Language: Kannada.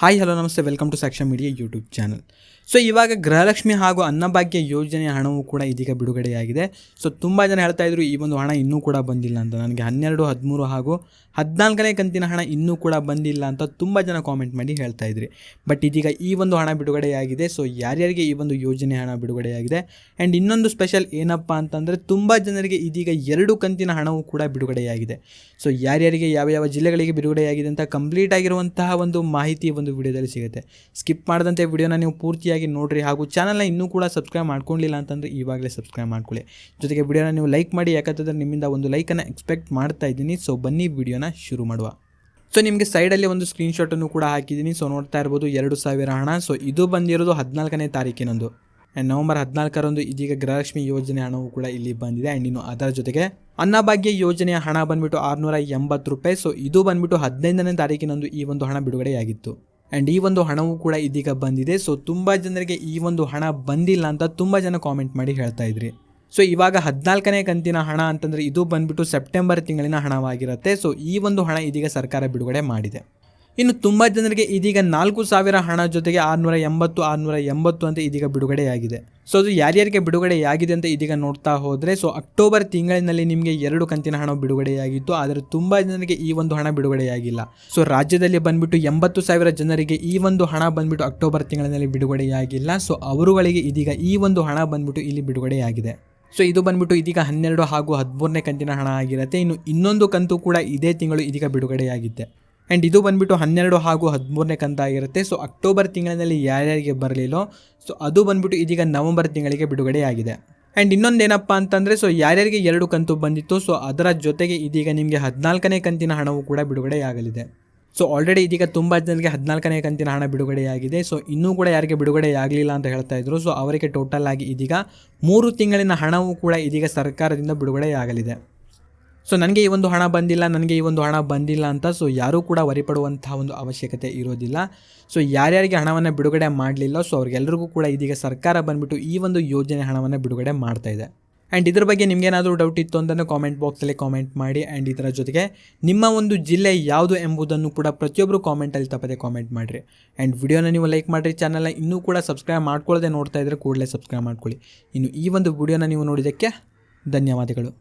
హాయ్ హలో నమస్తే welcome to Sakshyam media YouTube channel. So ಇವಾಗ ಗೃಹಲಕ್ಷ್ಮಿ ಹಾಗೂ ಅನ್ನಭಾಗ್ಯ ಯೋಜನೆಯ ಹಣವು ಕೂಡ ಇದೀಗ ಬಿಡುಗಡೆಯಾಗಿದೆ. ಸೊ ತುಂಬ ಜನ ಹೇಳ್ತಾ ಇದ್ರು ಈ ಒಂದು ಹಣ ಇನ್ನೂ ಕೂಡ ಬಂದಿಲ್ಲ ಅಂತ. ನನಗೆ ಹನ್ನೆರಡು, ಹದಿಮೂರು ಹಾಗೂ ಹದಿನಾಲ್ಕನೇ ಕಂತಿನ ಹಣ ಇನ್ನೂ ಕೂಡ ಬಂದಿಲ್ಲ ಅಂತ ತುಂಬ ಜನ ಕಾಮೆಂಟ್ ಮಾಡಿ ಹೇಳ್ತಾ ಇದ್ರಿ. ಬಟ್ ಇದೀಗ ಈ ಒಂದು ಹಣ ಬಿಡುಗಡೆಯಾಗಿದೆ. ಸೊ ಯಾರ್ಯಾರಿಗೆ ಈ ಒಂದು ಯೋಜನೆ ಹಣ ಬಿಡುಗಡೆಯಾಗಿದೆ? ಆ್ಯಂಡ್ ಇನ್ನೊಂದು ಸ್ಪೆಷಲ್ ಏನಪ್ಪ ಅಂತಂದರೆ ತುಂಬ ಜನರಿಗೆ ಇದೀಗ ಎರಡು ಕಂತಿನ ಹಣವು ಕೂಡ ಬಿಡುಗಡೆಯಾಗಿದೆ. ಸೊ ಯಾರ್ಯಾರಿಗೆ ಯಾವ ಯಾವ ಜಿಲ್ಲೆಗಳಿಗೆ ಬಿಡುಗಡೆಯಾಗಿದೆ ಅಂತ ಕಂಪ್ಲೀಟ್ ಆಗಿರುವಂತಹ ಒಂದು ಮಾಹಿತಿ ಒಂದು ವಿಡಿಯೋದಲ್ಲಿ ಸಿಗುತ್ತೆ. ಸ್ಕಿಪ್ ಮಾಡದಂತೆ ವಿಡಿಯೋನ ನೀವು ಪೂರ್ತಿಯಾಗಿ ನೋಡಿರಿ ಹಾಗೂ ಚಾನಲ್ನ ಇನ್ನೂ ಕೂಡ ಸಬ್ಸ್ಕ್ರೈಬ್ ಮಾಡ್ಕೊಂಡಿಲ್ಲ ಅಂತಂದರೆ ಈವಾಗಲೇ ಸಬ್ಸ್ಕ್ರೈಬ್ ಮಾಡ್ಕೊಳ್ಳಿ. ಜೊತೆಗೆ ವಿಡಿಯೋನ ನೀವು ಲೈಕ್ ಮಾಡಿ, ಯಾಕಂತಂದರೆ ನಿಮ್ಮಿಂದ ಒಂದು ಲೈಕನ್ನು ಎಕ್ಸ್ಪೆಕ್ಟ್ ಮಾಡ್ತಾ ಇದ್ದೀನಿ. ಸೊ ಬನ್ನಿ ವಿಡಿಯೋನ ಶುರು ಮಾಡುವ. ಸೊ ನಿಮಗೆ ಸೈಡಲ್ಲಿ ಒಂದು ಸ್ಕ್ರೀನ್ಶಾಟನ್ನು ಕೂಡ ಹಾಕಿದ್ದೀನಿ. ಸೊ ನೋಡ್ತಾ ಇರ್ಬೋದು, ಎರಡು ಹಣ. ಸೊ ಇದು ಬಂದಿರೋದು ಹದಿನಾಲ್ಕನೇ ತಾರೀಕಿನಂದು. ಆ್ಯಂಡ್ ನವೆಂಬರ್ ಹದಿನಾಲ್ಕರಂದು ಇದೀಗ ಗೃಹಲಕ್ಷ್ಮಿ ಯೋಜನೆ ಹಣವು ಕೂಡ ಇಲ್ಲಿ ಬಂದಿದೆ. ಆ್ಯಂಡ್ ಇನ್ನು ಅದರ ಜೊತೆಗೆ ಅನ್ನಭಾಗ್ಯ ಯೋಜನೆಯ ಹಣ ಬಂದ್ಬಿಟ್ಟು ಆರುನೂರ ಎಂಬತ್ತು ರೂಪಾಯಿ. ಸೊ ಇದು ಬಂದ್ಬಿಟ್ಟು ಹದಿನೈದನೇ ತಾರೀಕಿನಂದು ಈ ಒಂದು ಹಣ ಬಿಡುಗಡೆಯಾಗಿತ್ತು. ಆ್ಯಂಡ್ ಈ ಒಂದು ಹಣವೂ ಕೂಡ ಇದೀಗ ಬಂದಿದೆ. ಸೊ ತುಂಬ ಜನರಿಗೆ ಈ ಒಂದು ಹಣ ಬಂದಿಲ್ಲ ಅಂತ ತುಂಬ ಜನ ಕಾಮೆಂಟ್ ಮಾಡಿ ಹೇಳ್ತಾ ಇದ್ರಿ. ಸೊ ಇವಾಗ ಹದಿನಾಲ್ಕನೇ ಕಂತಿನ ಹಣ ಅಂತಂದರೆ ಇದು ಬಂದ್ಬಿಟ್ಟು ಸೆಪ್ಟೆಂಬರ್ ತಿಂಗಳಿನ ಹಣವಾಗಿರುತ್ತೆ. ಸೊ ಈ ಒಂದು ಹಣ ಇದೀಗ ಸರ್ಕಾರ ಬಿಡುಗಡೆ ಮಾಡಿದೆ. ಇನ್ನು ತುಂಬ ಜನರಿಗೆ ಇದೀಗ ನಾಲ್ಕು ಸಾವಿರ ಹಣ ಜೊತೆಗೆ ಆರುನೂರ ಎಂಬತ್ತು ಆರುನೂರ ಎಂಬತ್ತು ಅಂತ ಇದೀಗ ಬಿಡುಗಡೆಯಾಗಿದೆ. ಸೊ ಅದು ಯಾರ್ಯಾರಿಗೆ ಬಿಡುಗಡೆಯಾಗಿದೆ ಅಂತ ಇದೀಗ ನೋಡ್ತಾ ಹೋದರೆ ಸೊ ಅಕ್ಟೋಬರ್ ತಿಂಗಳಿನಲ್ಲಿ ನಿಮಗೆ ಎರಡು ಕಂತಿನ ಹಣ ಬಿಡುಗಡೆಯಾಗಿತ್ತು, ಆದರೆ ತುಂಬ ಜನರಿಗೆ ಈ ಒಂದು ಹಣ ಬಿಡುಗಡೆಯಾಗಿಲ್ಲ. ಸೊ ರಾಜ್ಯದಲ್ಲಿ ಬಂದ್ಬಿಟ್ಟು ಎಂಬತ್ತು ಸಾವಿರ ಜನರಿಗೆ ಈ ಒಂದು ಹಣ ಬಂದ್ಬಿಟ್ಟು ಅಕ್ಟೋಬರ್ ತಿಂಗಳಿನಲ್ಲಿ ಬಿಡುಗಡೆಯಾಗಿಲ್ಲ. ಸೊ ಅವರುಗಳಿಗೆ ಇದೀಗ ಈ ಒಂದು ಹಣ ಬಂದ್ಬಿಟ್ಟು ಇಲ್ಲಿ ಬಿಡುಗಡೆಯಾಗಿದೆ. ಸೊ ಇದು ಬಂದ್ಬಿಟ್ಟು ಇದೀಗ ಹನ್ನೆರಡು ಹಾಗೂ ಹದಿಮೂರನೇ ಕಂತಿನ ಹಣ ಆಗಿರುತ್ತೆ. ಇನ್ನು ಇನ್ನೊಂದು ಕಂತು ಕೂಡ ಇದೇ ತಿಂಗಳು ಇದೀಗ ಬಿಡುಗಡೆಯಾಗಿದೆ ಆ್ಯಂಡ್ ಇದು ಬಂದ್ಬಿಟ್ಟು ಹನ್ನೆರಡು ಹಾಗೂ ಹದಿಮೂರನೇ ಕಂತಾಗಿರುತ್ತೆ ಸೊ ಅಕ್ಟೋಬರ್ ತಿಂಗಳಿನಲ್ಲಿ ಯಾರ್ಯಾರಿಗೆ ಬರಲಿಲ್ಲೋ ಸೊ ಅದು ಬಂದ್ಬಿಟ್ಟು ಇದೀಗ ನವಂಬರ್ ತಿಂಗಳಿಗೆ ಬಿಡುಗಡೆಯಾಗಿದೆ ಆ್ಯಂಡ್ ಇನ್ನೊಂದೇನಪ್ಪ ಅಂತಂದರೆ ಸೊ ಯಾರ್ಯಾರಿಗೆ ಎರಡು ಕಂತು ಬಂದಿತ್ತು ಸೊ ಅದರ ಜೊತೆಗೆ ಇದೀಗ ನಿಮಗೆ ಹದಿನಾಲ್ಕನೇ ಕಂತಿನ ಹಣವು ಕೂಡ ಬಿಡುಗಡೆಯಾಗಲಿದೆ ಸೊ ಆಲ್ರೆಡಿ ಇದೀಗ ತುಂಬ ಜನರಿಗೆ ಹದಿನಾಲ್ಕನೇ ಕಂತಿನ ಹಣ ಬಿಡುಗಡೆಯಾಗಿದೆ ಸೊ ಇನ್ನೂ ಕೂಡ ಯಾರಿಗೆ ಬಿಡುಗಡೆಯಾಗಲಿಲ್ಲ ಅಂತ ಹೇಳ್ತಾ ಇದ್ರು. ಸೊ ಅವರಿಗೆ ಟೋಟಲ್ ಆಗಿ ಇದೀಗ ಮೂರು ತಿಂಗಳಿನ ಹಣವು ಕೂಡ ಇದೀಗ ಸರ್ಕಾರದಿಂದ ಬಿಡುಗಡೆಯಾಗಲಿದೆ ಸೊ ನನಗೆ ಈ ಒಂದು ಹಣ ಬಂದಿಲ್ಲ, ನನಗೆ ಈ ಒಂದು ಹಣ ಬಂದಿಲ್ಲ ಅಂತ ಸೊ ಯಾರೂ ಕೂಡ ವರಿಪಡುವಂತಹ ಒಂದು ಅವಶ್ಯಕತೆ ಇರೋದಿಲ್ಲ. ಸೊ ಯಾರ್ಯಾರಿಗೆ ಹಣವನ್ನು ಬಿಡುಗಡೆ ಮಾಡಲಿಲ್ಲ ಸೊ ಅವ್ರಿಗೆಲ್ಲರಿಗೂ ಕೂಡ ಇದೀಗ ಸರ್ಕಾರ ಬಂದ್ಬಿಟ್ಟು ಈ ಒಂದು ಯೋಜನೆ ಹಣವನ್ನು ಬಿಡುಗಡೆ ಮಾಡ್ತಾ ಇದೆ. ಆ್ಯಂಡ್ ಇದ್ರ ಬಗ್ಗೆ ನಿಮಗೇನಾದರೂ ಡೌಟ್ ಇತ್ತು ಅಂತಲೂ ಕಾಮೆಂಟ್ ಬಾಕ್ಸಲ್ಲಿ ಕಾಮೆಂಟ್ ಮಾಡಿ ಆ್ಯಂಡ್ ಇದರ ಜೊತೆಗೆ ನಿಮ್ಮ ಒಂದು ಜಿಲ್ಲೆ ಯಾವುದು ಎಂಬುದನ್ನು ಕೂಡ ಪ್ರತಿಯೊಬ್ಬರು ಕಾಮೆಂಟಲ್ಲಿ ತಪ್ಪದೆ ಕಾಮೆಂಟ್ ಮಾಡಿರಿ. ಆ್ಯಂಡ್ ವಿಡಿಯೋನ ನೀವು ಲೈಕ್ ಮಾಡಿರಿ ಚಾನಲ್ನ ಇನ್ನೂ ಕೂಡ ಸಬ್ಸ್ಕ್ರೈಬ್ ಮಾಡ್ಕೊಳ್ಳದೆ ನೋಡ್ತಾ ಇದ್ದರೆ ಕೂಡಲೇ ಸಬ್ಸ್ಕ್ರೈಬ್ ಮಾಡ್ಕೊಳ್ಳಿ. ಇನ್ನು ಈ ಒಂದು ವಿಡಿಯೋನ ನೀವು ನೋಡಿದ್ದಕ್ಕೆ ಧನ್ಯವಾದಗಳು.